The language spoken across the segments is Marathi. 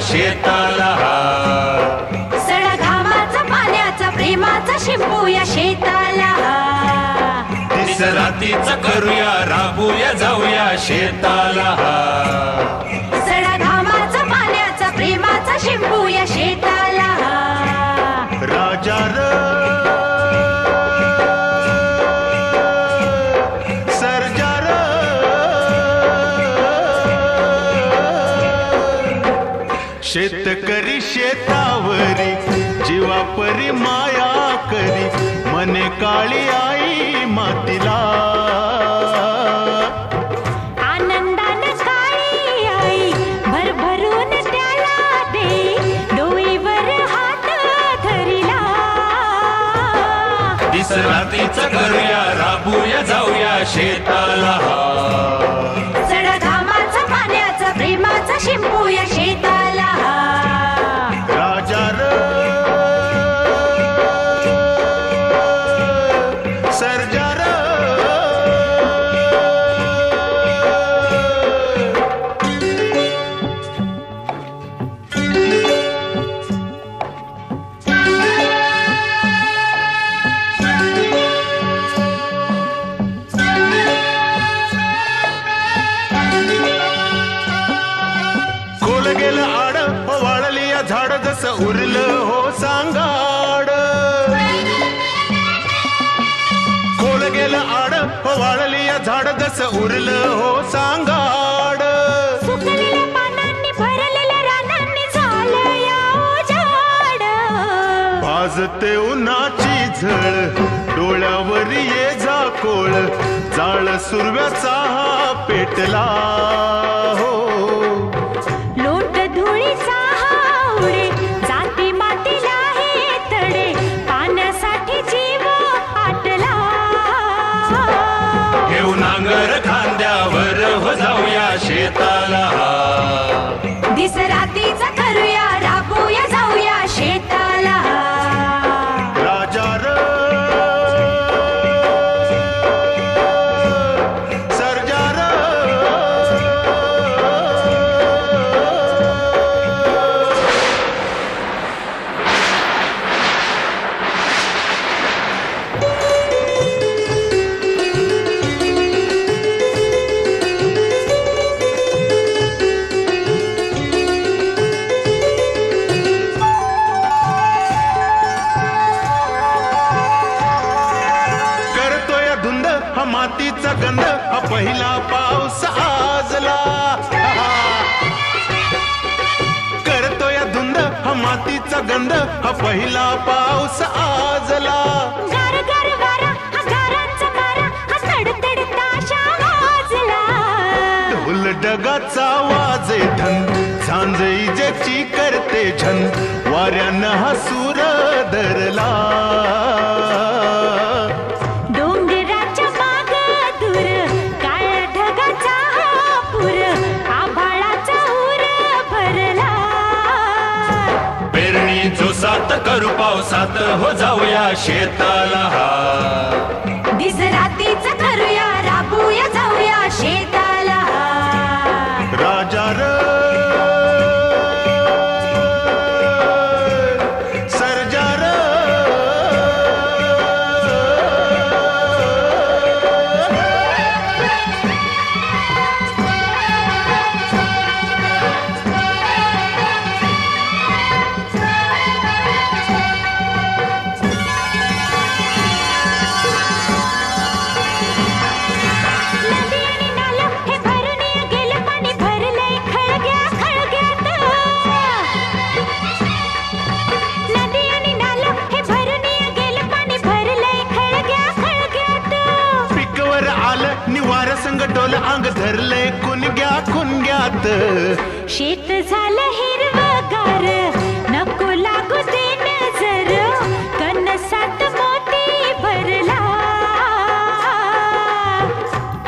शेताला सडा घामाचा पाण्याचा प्रेमाचा शिंपूया शेताला दिस रातीच करूया राबूया जाऊया शेताला सडा घामाचा पाण्याचा प्रेमाचा शिंपूया शेताला शेतकरी शेतावरी जीवापरी माया करी मने काळी आई मातीला. आनंदानं काळी आई भरभरून त्याला दे डोईवर हात धरिला. दिस रातीच करूया राबूया जाऊया शेताला. सडा घामाचा पाण्याचा प्रेमाचा शिंपूया शेताला. वाळली या झाड जसं उरलं हो सांगाड. सुकलेल्या पानांनी भरलेल्या रानांनी झालं या उजाड भाजते उन्हाची झळ डोळ्यावर ये झाकोळ जाळ सुरव्याचा पेटला हो. गंध हा पहिला पाऊस आजला. गार गार वारा हा गारांचा मारा हा तडतड ताशा वाजला. ढोल डगाचा वाजे धन झांजई ज्याची करते झन वाऱ्यानं हा सूर धरला. पेरणी करू पावसात हो जाऊया शेताला. दिस संग डोल अंग धरलंय कुणग्या कुणग्यात शेत झालं हिरवगार नको लागू दे नजर. कनसात मोती भरला.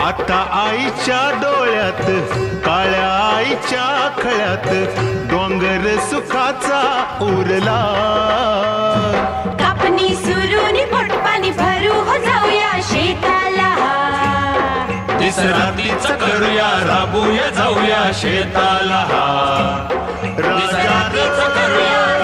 आता आईच्या डोळ्यात काळ्या आईच्या खळ्यात डोंगर सुखाचा उरला. कापणी सुरू नि पोटपाणी भरू रात्रीच करूया राबूया जाऊया शेताला. करूया.